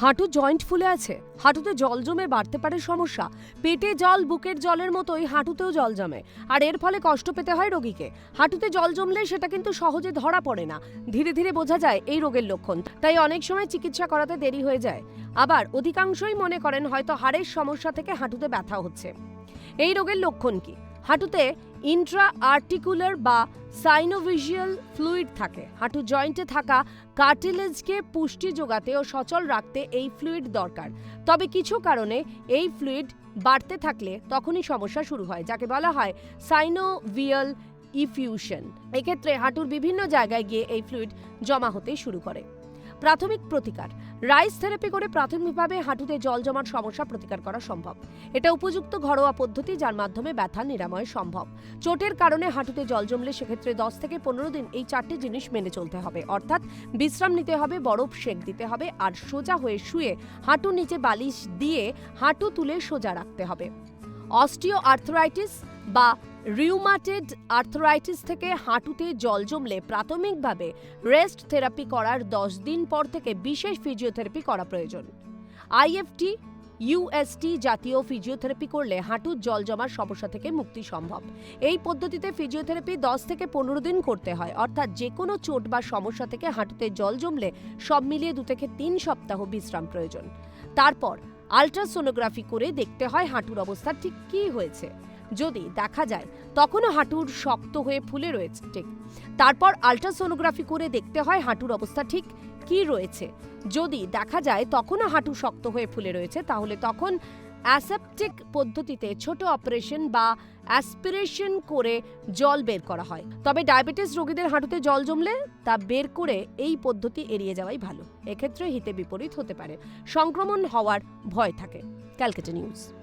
হাঁটু জয়েন্ট ফুলে আছে। হাঁটুতে জল জমে বাড়তে পারে সমস্যা। পেটে জল, বুকের জলের মতোই হাঁটুতেও জল জমে। আর এর ফলে কষ্ট পেতে হয় রোগীকে। হাঁটুতে জল জমলে সেটা কিন্তু সহজে ধরা পড়ে না। ধীরে ধীরে বোঝা যায় এই রোগের লক্ষণ। তাই অনেক সময় চিকিৎসা করাতে দেরি হয়ে যায়। আবার অধিকাংশই মনে করেন হয়তো হাড়ের সমস্যা থেকে হাঁটুতে ব্যথা হচ্ছে। এই রোগের লক্ষণ কি? হাঁটুতে ইন্ট্রা আর্টিকুলার বা সাইনোভিজুয়াল ফ্লুইড থাকে। হাঁটু জয়েন্টে থাকা কার্টিলেজকে পুষ্টি যোগাতে ও সচল রাখতে এই ফ্লুইড দরকার। তবে কিছু কারণে এই ফ্লুইড বাড়তে থাকলে তখনই সমস্যা শুরু হয়, যাকে বলা হয় সাইনোভিয়াল ইফিউশন এক্ষেত্রে হাঁটুর বিভিন্ন জায়গায় গিয়ে এই ফ্লুইড জমা হতে শুরু করে। প্রাথমিক প্রতিকার। রাইস থেরাপি করে প্রাথমিকভাবে হাঁটুতে জল জমার সমস্যা প্রতিকার করা সম্ভব। এটা উপযুক্ত ঘরোয়া পদ্ধতি যার মাধ্যমে ব্যথা নিরাময় সম্ভব। চোটের কারণে হাঁটুতে জল জমলে সেক্ষেত্রে দশ থেকে পনেরো দিন এই চারটি জিনিস মেনে চলতে হবে। অর্থাৎ বিশ্রাম নিতে হবে, বরফ সেক দিতে হবে আর সোজা হয়ে শুয়ে হাঁটুর নিচে বালিশ দিয়ে হাঁটু তুলে সোজা রাখতে হবে। অস্টিও আর্থরাইটিস বা রিউমাটেড আর্থরাইটিস থেকে হাঁটুতে জল জমলে প্রাথমিকভাবে রেস্ট থেরাপি করার দশ দিন পর থেকে বিশেষ ফিজিওথেরাপি করা প্রয়োজন। আইএফটি ইউএসটি জাতীয় ফিজিওথেরাপি করলে হাঁটুর জল জমার সমস্যা থেকে মুক্তি সম্ভব। এই পদ্ধতিতে ফিজিওথেরাপি দশ থেকে পনেরো দিন করতে হয়, অর্থাৎ যে কোনো চোট বা সমস্যা থেকে হাঁটুতে জল জমলে সব মিলিয়ে দু থেকে তিন সপ্তাহ বিশ্রাম প্রয়োজন। তারপর আলট্রাসোনোগ্রাফি করে দেখতে হয় হাঁটুর অবস্থা ঠিক কী হয়েছে। যদি দেখা যায়, তখনও হাঁটুর শক্ত হয়ে ফুলে রয়েছে, ঠিক। তারপর আলট্রাসোনোগ্রাফি করে দেখতে হয় হাঁটুর অবস্থা ঠিক কী রয়েছে। যদি দেখা যায়, তখনও হাঁটু শক্ত হয়ে ফুলে রয়েছে, তাহলে তখন অ্যাসেপটিক পদ্ধতিতে ছোট অপারেশন বা অ্যাসপিরেশন করে জল বের করা হয়। তবে ডায়াবেটিস রোগীদের হাঁটুতে জল জমলে তা বের করে এই পদ্ধতি এড়িয়ে যাওয়াই ভালো। এক্ষেত্রে হিতে বিপরীত হতে পারে। সংক্রমণ হওয়ার ভয় থাকে। ক্যালকাটা নিউজ।